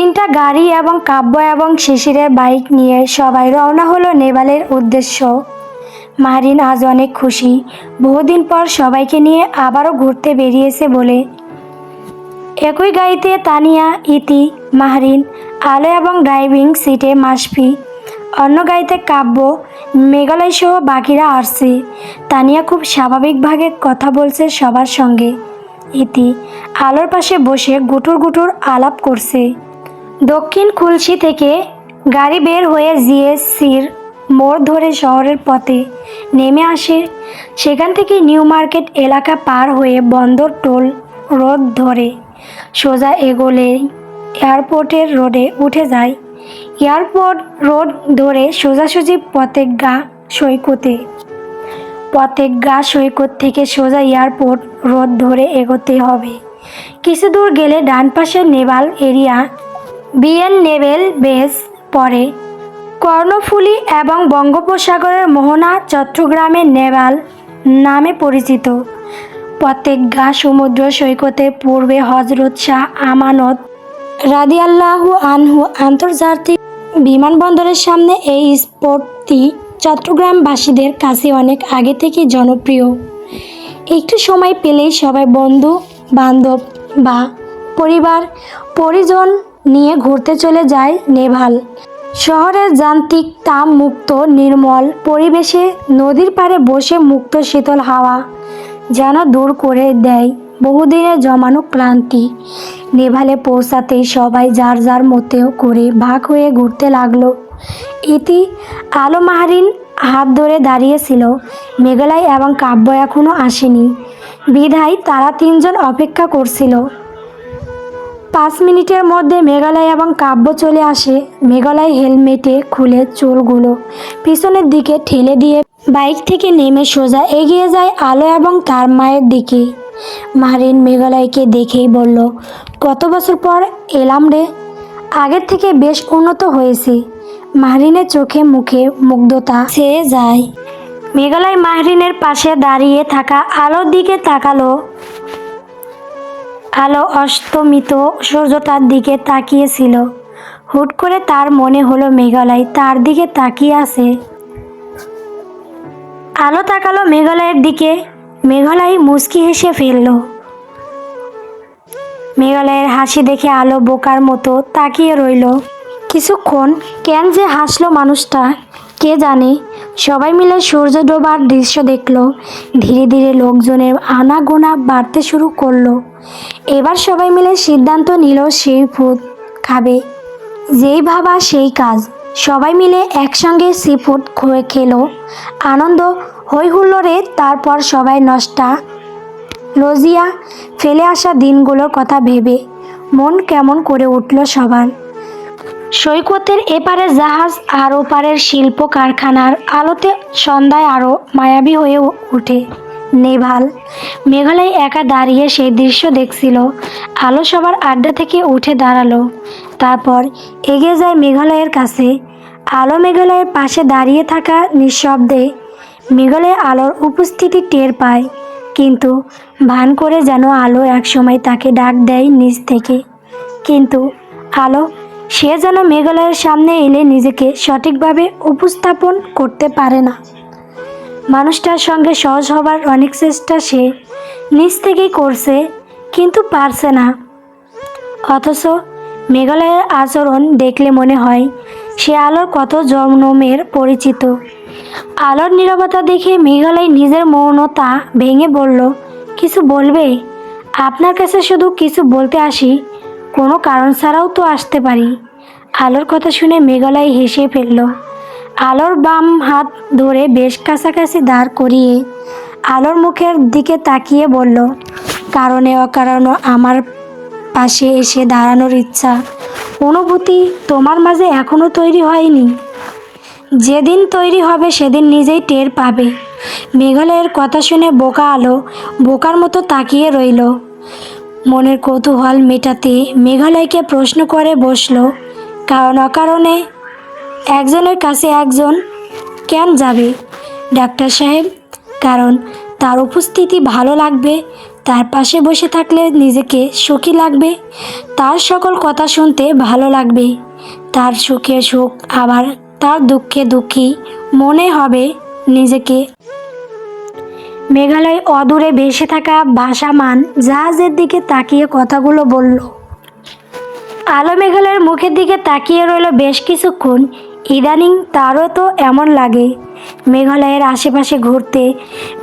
তিনটা গাড়ি এবং কাব্য এবং শিশিরের বাইক নিয়ে সবাই রওনা হলো নেপালের উদ্দেশ্য। মাহরিন আজ অনেক খুশি। বহুদিন পর সবাইকে নিয়ে আবারও ঘুরতে বেরিয়েছে বলে। একই গাড়িতে তানিয়া, ইতি, মাহরিন, আলো এবং ড্রাইভিং সিটে মাসফি। অন্য গাড়িতে কাব্য, মেঘালয় সহ বাকিরা আসছে। তানিয়া খুব স্বাভাবিকভাবে কথা বলছে সবার সঙ্গে। ইতি আলোর পাশে বসে গুটুর গুটুর আলাপ করছে। দক্ষিণ খুলশি থেকে গাড়ি বের হয়ে জিএসসির মোড় ধরে শহরের পথে নেমে আসে। সেখান থেকে নিউ মার্কেট এলাকা পার হয়ে বন্দর টোল রোড ধরে সোজা এগোলে এয়ারপোর্টের রোডে উঠে যায়। এয়ারপোর্ট রোড ধরে সোজাসুজি পতেগা সৈকতে। পতেগা সৈকত থেকে সোজা এয়ারপোর্ট রোড ধরে এগোতে হবে। কিছু দূর গেলে ডান পাশে naval area BN naval base পরে কর্ণফুলী এবং বঙ্গোপসাগরের মোহনা চট্টগ্রামের নেভাল নামে পরিচিত। প্রত্যেকগা সমুদ্র সৈকতের পূর্বে হজরত শাহ আমানত রাদিয়াল্লাহু আনহু আন্তর্জাতিক বিমানবন্দরের সামনে এই স্পটটি চট্টগ্রামবাসীদের কাছে অনেক আগে থেকে জনপ্রিয়। একটু সময় পেলেই সবাই বন্ধু, বান্ধব বা পরিবার, পরিজন নিয়ে ঘুরতে চলে যায় নেভাল। শহরের যান্ত্রিক তাপ মুক্ত, নির্মল পরিবেশে নদীর পাড়ে বসে মুক্ত শীতল হাওয়া যেন দূর করে দেয় বহুদিনের জমানো ক্লান্তি। নেভালে পৌঁছাতেই সবাই যার যার মতেও করে ভাগ হয়ে ঘুরতে লাগল। ইতি আলো মাহারিন হাত ধরে দাঁড়িয়েছিল। মেঘালয় এবং কাব্য এখনও আসেনি। বিধায় তারা তিনজন অপেক্ষা করছিল। পাঁচ মিনিটের মধ্যে মেঘালয় এবং কাব্য চলে আসে। মেঘালয় হেলমেটে খুলে চুলগুলো পিছনের দিকে ঠেলে দিয়ে বাইক থেকে নেমে সোজা এগিয়ে যায় আলো এবং তার মায়ের দিকে। মারিন মেঘালয়কে দেখেই বলল, কত বছর পর এলাম রে? আগের থেকে বেশ উন্নত হয়েছে। মাহরিনের চোখে মুখে মুগ্ধতা ছেয়ে যায়। মেঘালয় মাহরিনের পাশে দাঁড়িয়ে থাকা আলোর দিকে তাকালো। আলো অস্তমিত সূর্যটার দিকে তাকিয়েছিল। হুট করে তার মনে হলো মেঘালয় তার দিকে তাকিয়ে আছে। আলো তাকালো মেঘালয়ের দিকে। মেঘালয় মুচকি হেসে ফেলল। মেঘালয়ের হাসি দেখে আলো বোকার মতো তাকিয়ে রইল। কিছুক্ষণ কেন যে হাসলো মানুষটা, কে জানে? সবাই মিলে সূর্য ডোবার দৃশ্য দেখল। ধীরে ধীরে লোকজনের আনাগোনা বাড়তে শুরু করল। এবার সবাই মিলে সিদ্ধান্ত নিল সেই ফুড খাবে। যেই ভাবা সেই কাজ। সবাই মিলে একসঙ্গে সি ফুড খয়ে খেলো। আনন্দ হই হুল্লোড়ে তারপর সবাই নষ্টা। লজিয়া ফেলে আসা দিনগুলোর কথা ভেবে মন কেমন করে উঠল সবার। সৈকতের এপারে জাহাজ আর ওপারের শিল্প কারখানার আলোতে সন্ধ্যায় আরও মায়াবী হয়ে ওঠে নেভাল, মেঘালয় একা দাঁড়িয়ে সেই দৃশ্য দেখছিল। আলো সবার আড্ডা থেকে উঠে দাঁড়াল। তারপর এগিয়ে যায় মেঘালয়ের কাছে। আলো মেঘালয়ের পাশে দাঁড়িয়ে থাকা নিঃশব্দে মেঘালয় আলোর উপস্থিতি টের পায়। কিন্তু ভান করে যেন আলো একসময় তাকে ডাক দেয় নিজ থেকে। কিন্তু আলো সে যেন মেঘালয়ের সামনে এলে নিজেকে সঠিকভাবে উপস্থাপন করতে পারে না। মানুষটার সঙ্গে সহজ হবার অনেক চেষ্টা সে নিজ থেকেই করছে, কিন্তু পারছে না। অথচ মেঘালয়ের আচরণ দেখলে মনে হয় সে আলোর কত জন্মের পরিচিত। আলোর নীরবতা দেখে মেঘালয় নিজের মৌনতা ভেঙে বলল, কিছু বলবে? আপনার কাছে শুধু কিছু বলতে আসি। কোনো কারণ ছাড়াও তো আসতে পারি। আলোর কথা শুনে মেঘালয় হেসে ফেলল। আলোর বাম হাত ধরে বেশ কাছাকাছি দাঁড় করিয়ে আলোর মুখের দিকে তাকিয়ে বলল, কারণে অকারণে আমার পাশে এসে দাঁড়ানোর ইচ্ছা। অনুভূতি তোমার মাঝে এখনও তৈরি হয়নি। যেদিন তৈরি হবে সেদিন নিজেই টের পাবে। মেঘালয়ের কথা শুনে বোকা আলো বোকার মতো তাকিয়ে রইল। মনের কৌতূহল মেটাতে মেঘালয়কে প্রশ্ন করে বসল, কারণ অকারণে একজনের কাছে একজন কেন যাবে? ডাক্তার সাহেব, কারণ তার উপস্থিতি ভালো লাগবে, তার পাশে বসে থাকলে নিজেকে সুখী লাগবে, তার সকল কথা শুনতে ভালো লাগবে, তার সুখে সুখ আবার তার দুঃখে দুঃখী মনে হবে নিজেকে। মেঘালয় অদূরে ভেসে থাকা ভাসামান জাহাজের দিকে তাকিয়ে কথাগুলো বলল। আলো মেঘালয়ের মুখের দিকে তাকিয়ে রইল বেশ কিছুক্ষণ। ইদানিং তারও তো এমন লাগে। মেঘালয়ের আশেপাশে ঘুরতে,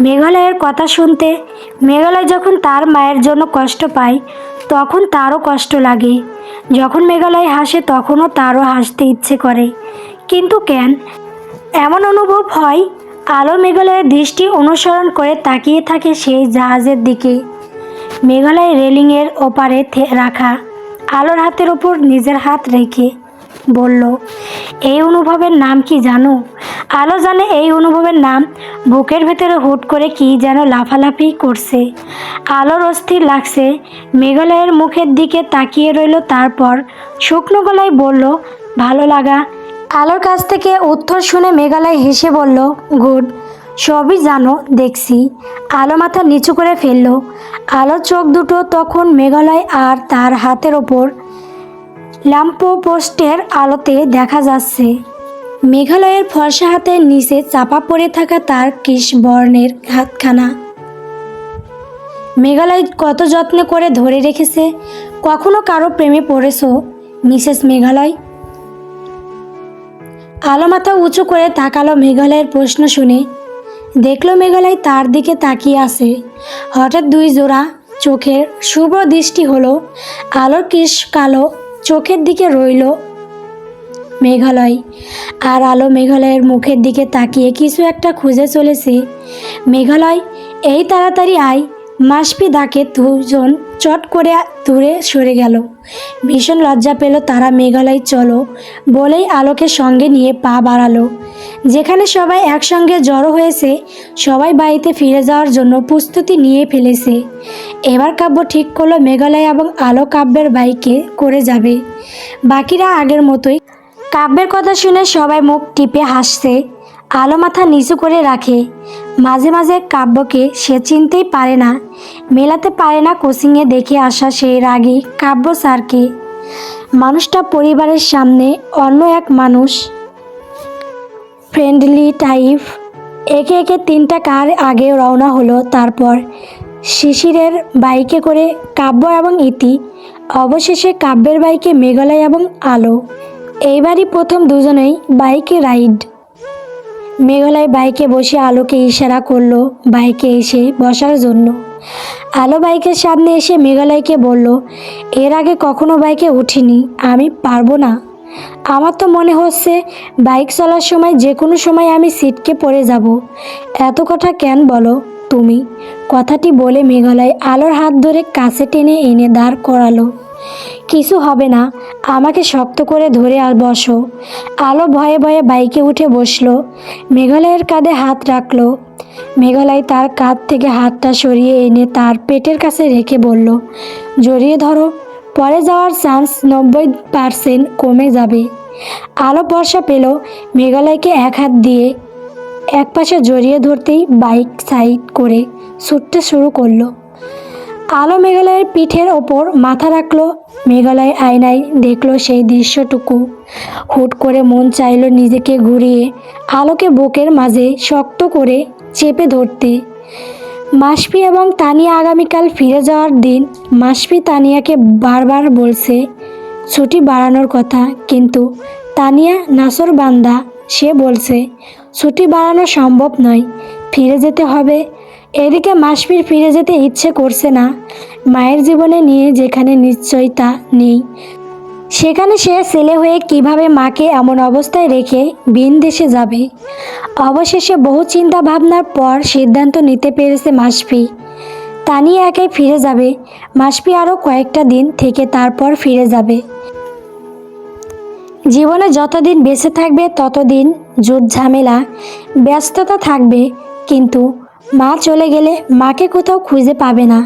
মেঘালয়ের কথা শুনতে, মেঘালয় যখন তার মায়ের জন্য কষ্ট পায়, তখন তারও কষ্ট লাগে। যখন মেঘালয় হাসে, তখনও তারও হাসতে ইচ্ছে করে। কিন্তু কেন? এমন অনুভব হয় আলো মেঘালয়ের দৃষ্টি অনুসরণ করে তাকিয়ে থাকে সেই জাহাজের দিকে। মেঘালয় রেলিংয়ের ওপারে রাখা আলোর হাতের ওপর নিজের হাত রেখে বলল, এই অনুভবের নাম কি জানো? আলো জানে এই অনুভবের নাম, বুকের ভেতরে হুট করে কি যেন লাফালাফি করছে। আলোর অস্থির লাগছে, মেঘালয়ের মুখের দিকে তাকিয়ে রইল, তারপর শুকনো গলায় বলল, ভালো লাগা আলোর কাছ থেকে উত্তর শুনে মেঘালয় হেসে বলল, গুড, সবই জানো, দেখছি। আলো মাথা নিচু করে ফেলল। আলোর চোখ দুটো তখন মেঘালয় আর তার হাতের ওপর ল্যাম্পো পোস্টের আলোতে দেখা যাচ্ছে। মেঘালয়ের ফর্সা হাতের নিচে চাপা পড়ে থাকা তার কৃষ বর্ণের হাতখানা। মেঘালয় কত যত্ন করে ধরে রেখেছে, কখনো কারও প্রেমে পড়েছো? মিসেস মেঘালয় আলো মাথা উঁচু করে তাকালো মেঘালয়ের প্রশ্ন শুনে। দেখল মেঘালয় তার দিকে তাকিয়ে আছে। হঠাৎ দুই জোড়া চোখের শুভ্র দৃষ্টি হলো, আলোর কৃষ কালো চোখের দিকে রইল। মেঘালয় আর আলো মেঘালয়ের মুখের দিকে তাকিয়ে কিছু একটা খুঁজে চলেছে। মেঘালয় এই তাড়াতাড়ি আয়। মাসপি দাকে দুজন চট করে দূরে সরে গেল। ভীষণ লজ্জা পেল তারা মেঘালয়, চলো বলেই আলোকে সঙ্গে নিয়ে পা বাড়ালো। যেখানে সবাই একসঙ্গে জড়ো হয়েছে, সবাই বাড়িতে ফিরে যাওয়ার জন্য প্রস্তুতি নিয়ে ফেলেছে। এবার কাব্য ঠিক করল মেঘালয় এবং আলো কাব্যের বাইকে করে যাবে। বাকিরা আগের মতোই। কাব্যের কথা শুনে সবাই মুখ টিপে হাসছে। আলো মাথা নিচু করে রাখে। মাঝে মাঝে কাব্যকে সে চিনতেই পারে না। মেলাতে পারে না কোচিংয়ে দেখে আসা সেই রাগী কাব্য স্যারকে। মানুষটা পরিবারের সামনে অন্য এক মানুষ। ফ্রেন্ডলি টাইপ একে একে তিনটা কার আগে রওনা হলো তারপর। শিশিরের বাইকে করে কাব্য এবং ইতি, অবশেষে কাব্যের বাইকে মেঘালয় এবং আলো। এইবারই প্রথম দুজনেই বাইকে রাইড। মেঘালয় বাইকে বসে আলোকে ইশারা করল, বাইকে এসে বসার জন্য। আলো বাইকের সামনে এসে মেঘালয়কে বলল, এর আগে কখনো বাইকে উঠিনি, আমি পারব না। আমার তো মনে হচ্ছে বাইক চলার সময় যে কোনো সময় আমি সিটকে পড়ে যাব। এত কথা কেন বলো তুমি? কথাটি বলে মেঘালয় আলোর হাত ধরে কাছে টেনে এনে দাঁড় করালো। কিছু হবে না, আমাকে শক্ত করে ধরে আর বসো। আলো ভয়ে ভয়ে বাইকে উঠে বসল। মেঘালয়ের কাঁধে হাত রাখল। মেঘালয় তার কাঁধ থেকে হাতটা সরিয়ে এনে তার পেটের কাছে রেখে বলল, জড়িয়ে ধরো, পরে যাওয়ার চান্স নব্বই পার্সেন্ট কমে যাবে। আলো বর্ষা পেল মেঘালয়কে এক হাত দিয়ে, এক পাশে জড়িয়ে ধরতেই বাইক সাইড করে ছুটতে শুরু করল। আলো মেঘালয়ের পিঠের ওপর মাথা রাখল, মেঘালয় আয়নায় দেখল সেই দৃশ্যটুকু। হুট করে মন চাইলো নিজেকে ঘুরিয়ে, আলোকে বুকের মাঝে শক্ত করে চেপে ধরতে। মাসপি এবং তানিয়া আগামীকাল ফিরে যাওয়ার দিন মাসপি তানিয়াকে বারবার বলছে, ছুটি বাড়ানোর কথা। কিন্তু তানিয়া নাসর বান্দা, সে বলছে, ছুটি বাড়ানো সম্ভব নয়। ফিরে যেতে হবে এদিকে মাসপির ফিরে যেতে ইচ্ছে করছে না। মায়ের জীবনে নিয়ে যেখানে নিশ্চয়তা নেই, সেখানে সে ছেলে হয়ে কীভাবে মাকে এমন অবস্থায় রেখে বিন দেশে যাবে? অবশেষে বহু চিন্তা ভাবনার পর সিদ্ধান্ত নিতে পেরেছে মাসপি তানিয়া একাই ফিরে যাবে। মাসপি আরও কয়েকটা দিন থেকে তারপর ফিরে যাবে। জীবনে যতদিন বেঁচে থাকবে ততদিন জুট ঝামেলা, ব্যস্ততা থাকবে, কিন্তু মা চলে গেলে মাকে কোথাও খুঁজে পাবে না।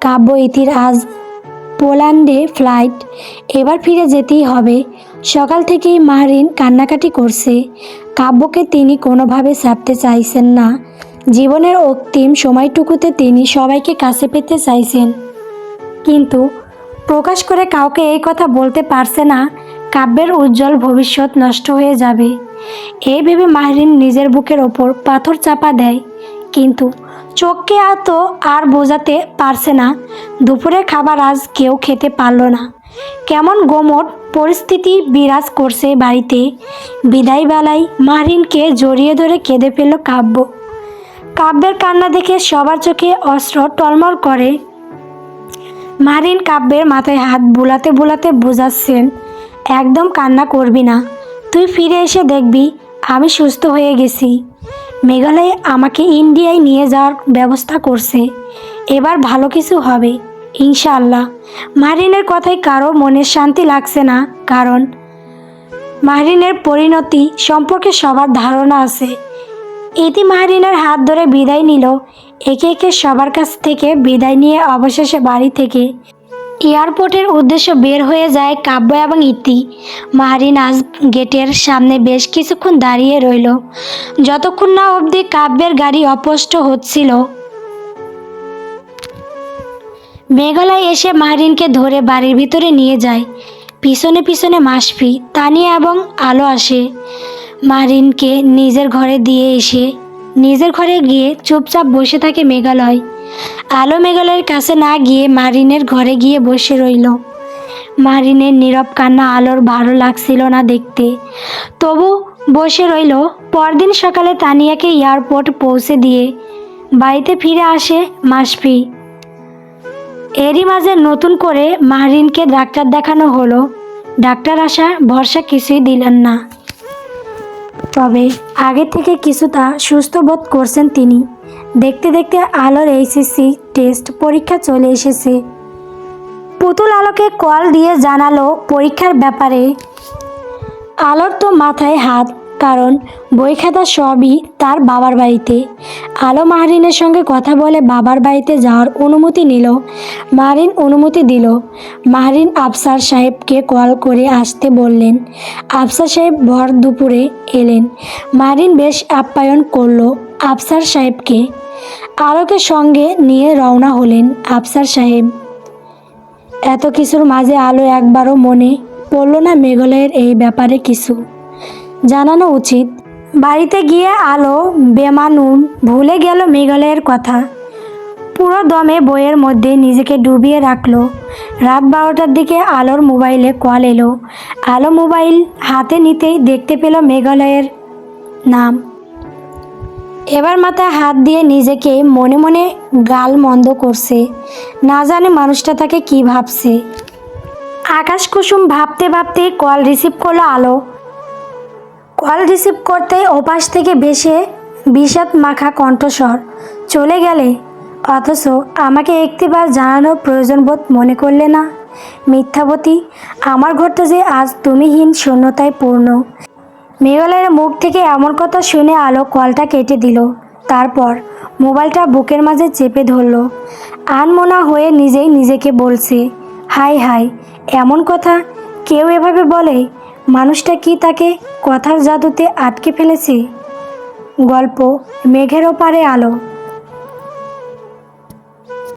কাব্য ইতির আজ পোল্যান্ডে ফ্লাইট, এবার ফিরে যেতেই হবে। সকাল থেকেই মাহরিন কান্নাকাটি করছে। কাব্যকে তিনি কোনোভাবে ছাড়তে চাইছেন না। জীবনের অক্তিম সময়টুকুতে তিনি সবাইকে কাছে পেতে চাইছেন। কিন্তু প্রকাশ করে কাউকে এই কথা বলতে পারছে না, কাব্যের উজ্জ্বল ভবিষ্যৎ নষ্ট হয়ে যাবে। এই ভেবে মাহরিন নিজের বুকের ওপর পাথর চাপা দেয়। কিন্তু চোখকে এত আর বোঝাতে পারছে না। দুপুরের খাবার আজ কেউ খেতে পারল না। কেমন গোমট পরিস্থিতি বিরাজ করছে বাড়িতে। বিদায় বেলায় মাহরিনকে জড়িয়ে ধরে কেঁদে ফেলল কাব্য। কাব্যের কান্না দেখে সবার চোখে অস্ত্র টলমল করে। মারিন কাব্যের মাথায় হাত বুলাতে বুলাতে বোঝাচ্ছেন, একদম কান্না করবি না। তুই ফিরে এসে দেখবি, আমি সুস্থ হয়ে গেছি। মেঘালয়ে আমাকে ইন্ডিয়ায় নিয়ে যাওয়ার ব্যবস্থা করছে। এবার ভালো কিছু হবে, ইনশাআল্লাহ। মাহরিনের কথায় কারও মনে শান্তি লাগছে না, কারণ মাহরিনের পরিণতি সম্পর্কে সবার ধারণা আছে। ইতি মাহরিনের হাত ধরে বিদায় নিল, একে একে সবার কাছ থেকে বিদায় নিয়ে অবশেষে বাড়ি থেকে এয়ারপোর্টের উদ্দেশ্য বের হয়ে যায় কাব্য এবং ইতি। মাহরিন আজ গেটের সামনে বেশ কিছুক্ষণ দাঁড়িয়ে রইল। যতক্ষণ না অবধি কাব্যের গাড়ি অপষ্ট হচ্ছিল। মেঘালয় এসে মাহরিনকে ধরে বাড়ির ভিতরে নিয়ে যায়। পিছনে পিছনে মাসফি তানিয়া এবং আলো আসে। মাহরিনকে নিজের ঘরে দিয়ে এসে নিজের ঘরে গিয়ে চুপচাপ বসে থাকে মেঘালয়। আলো মেঘালয়ের কাছে না গিয়ে মারিনের ঘরে গিয়ে বসে রইল। মারিনের নীরব কান্না আলোর ভালো লাগছিল না দেখতে। তবু বসে রইল পরদিন সকালে তানিয়াকে এয়ারপোর্ট পৌঁছে দিয়ে। বাড়িতে ফিরে আসে মাসফি। এরই মাঝে নতুন করে মাহরিনকে ডাক্তার দেখানো হলো। ডাক্তার আসা ভরসা কিছুই দিলেন না। তবে আগে থেকে কিছুটা সুস্থ বোধ করছেন তিনি। দেখতে দেখতে আলোর এইচএসসি টেস্ট পরীক্ষা চলে এসেছে। পুতুল আলোকে কল দিয়ে জানালো পরীক্ষার ব্যাপারে। আলোর তো মাথায় হাত, কারণ বই খাতা সবই তার বাবার বাড়িতে। আলো মাহরিনের সঙ্গে কথা বলে বাবার বাড়িতে যাওয়ার অনুমতি নিল। মাহরিন অনুমতি দিল। মাহরিন আফসার সাহেবকে কল করে আসতে বললেন। আফসার সাহেব ভর দুপুরে এলেন। মাহরিন বেশ আপ্যায়ন করল আফসার সাহেবকে। আলোকে সঙ্গে নিয়ে রওনা হলেন আফসার সাহেব। এত কিছুর মাঝে আলো একবারও মনে পড়ল না মেঘালয়ের এই ব্যাপারে কিছু। জানানো উচিত, বাড়িতে গিয়ে আলো, বেমানুম, ভুলে গেল মেঘালয়ের কথা। পুরো দমে বইয়ের মধ্যে নিজেকে ডুবিয়ে রাখল। রাত বারোটার দিকে আলোর মোবাইলে কল এলো। আলো মোবাইল হাতে নিতেই দেখতে পেল মেঘালয়ের নাম। এবার মাথায় হাত দিয়ে নিজেকে মনে মনে গাল মন্দ করছে। না জানে মানুষটা তাকে কি ভাবছে। আকাশ কুসুম ভাবতে ভাবতে কল রিসিভ করল আলো। কল রিসিভ করতে ওপাশ থেকে ভেসে বিষাদ মাখা কণ্ঠস্বর, চলে গেলে? অথচ আমাকে একটিবার জানানোর প্রয়োজন বোধ মনে করলে না? মিথ্যাবতী, আমার ঘরটা যে আজ তুমিহীন শূন্যতায় পূর্ণ। মেঘালয়ের মুখ থেকে এমন কথা শুনে আলো কলটা কেটে দিল। তারপর মোবাইলটা বুকের মাঝে চেপে ধরল। আনমোনা হয়ে নিজেই নিজেকে বলছে, হাই হাই, এমন কথা কেউ এভাবে বলে? মানুষটা কি তাকে কথার জাদুতে আটকে ফেলেছে? গল্প মেঘের ওপারে আলো।